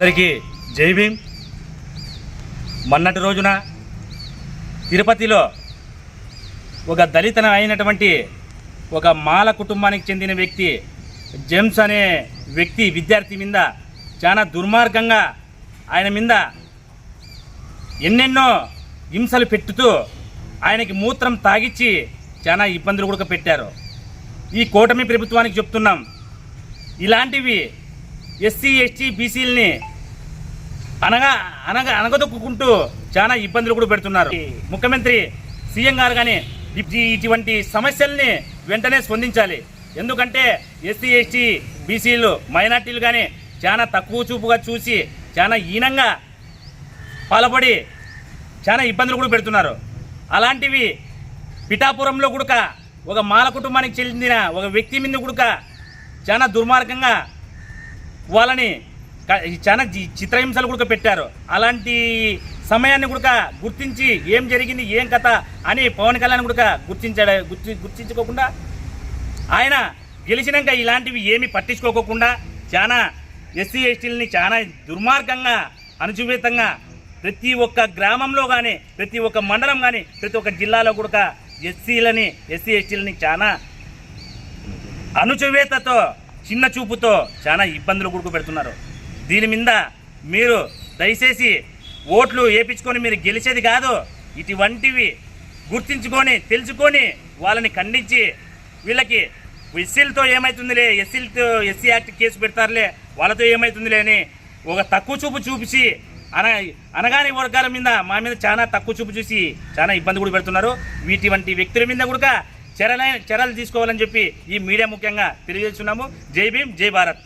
అందరికీ జై భీమ్. మొన్నటి రోజున తిరుపతిలో ఒక దళితన అయినటువంటి ఒక మాల కుటుంబానికి చెందిన వ్యక్తి జేమ్స్ అనే వ్యక్తి విద్యార్థి మీద చాలా దుర్మార్గంగా ఆయన మీద ఎన్నెన్నో హింసలు పెట్టుతూ ఆయనకి మూత్రం తాగిచ్చి చాలా ఇబ్బందులు కూడా పెట్టారు. ఈ కూటమి ప్రభుత్వానికి చెప్తున్నాం ఇలాంటివి ఎస్సీ ఎస్టీ బీసీలని అనగా అనగా అనగదొక్కుంటూ చాలా ఇబ్బందులు కూడా పెడుతున్నారు. ముఖ్యమంత్రి సీఎం గారు కానీ ఇటువంటి సమస్యల్ని వెంటనే స్పందించాలి. ఎందుకంటే ఎస్సీ ఎస్టీ బీసీలు మైనార్టీలు కానీ చాలా తక్కువ చూపుగా చూసి చాలా హీనంగా పాల్పడి చాలా ఇబ్బందులు కూడా పెడుతున్నారు. అలాంటివి పిఠాపురంలో గుడక ఒక మాల కుటుంబానికి చెందిన ఒక వ్యక్తి మీద గుడక చాలా దుర్మార్గంగా వాళ్ళని చాలా చిత్రహింసలు కూడా పెట్టారు. అలాంటి సమయాన్ని కూడా గుర్తించి ఏం జరిగింది ఏం కథ అని పవన్ కళ్యాణ్ కూడా గుర్తించాడు గుర్తి గుర్తించుకోకుండా ఆయన గెలిచినాక ఇలాంటివి ఏమి పట్టించుకోకుండా చాలా ఎస్సీ ఎస్టీలని చాలా దుర్మార్గంగా అనుచివేతంగా ప్రతి ఒక్క గ్రామంలో కానీ ప్రతి ఒక్క మండలం కానీ ప్రతి ఒక్క జిల్లాలో కూడా ఎస్సీలని ఎస్సీ ఎస్టీలని చాలా అనుచువేతతో చిన్న చూపుతో చాలా ఇబ్బందులు కూడా పెడుతున్నారు. దీని మీద మీరు దయచేసి ఓట్లు వేపించుకొని మీరు గెలిచేది కాదు ఇటువంటివి గుర్తించుకొని తెలుసుకొని వాళ్ళని ఖండించి వీళ్ళకి ఎస్సీలతో ఏమవుతుందిలే ఎస్సీలతో ఎస్సీ యాక్ట్ కేసు పెడతారులే వాళ్ళతో ఏమవుతుందిలే అని ఒక తక్కువ చూపు చూపించి అన అనగాని వర్గాల మీద మా మీద చాలా తక్కువ చూపు చూసి చాలా ఇబ్బంది కూడా పెడుతున్నారు. వీటి వంటి వ్యక్తుల మీద కూడా చర్యల చర్యలు తీసుకోవాలని చెప్పి ఈ మీడియా ముఖ్యంగా తెలియజేస్తున్నాము. జై భీమ్ జై భారత్.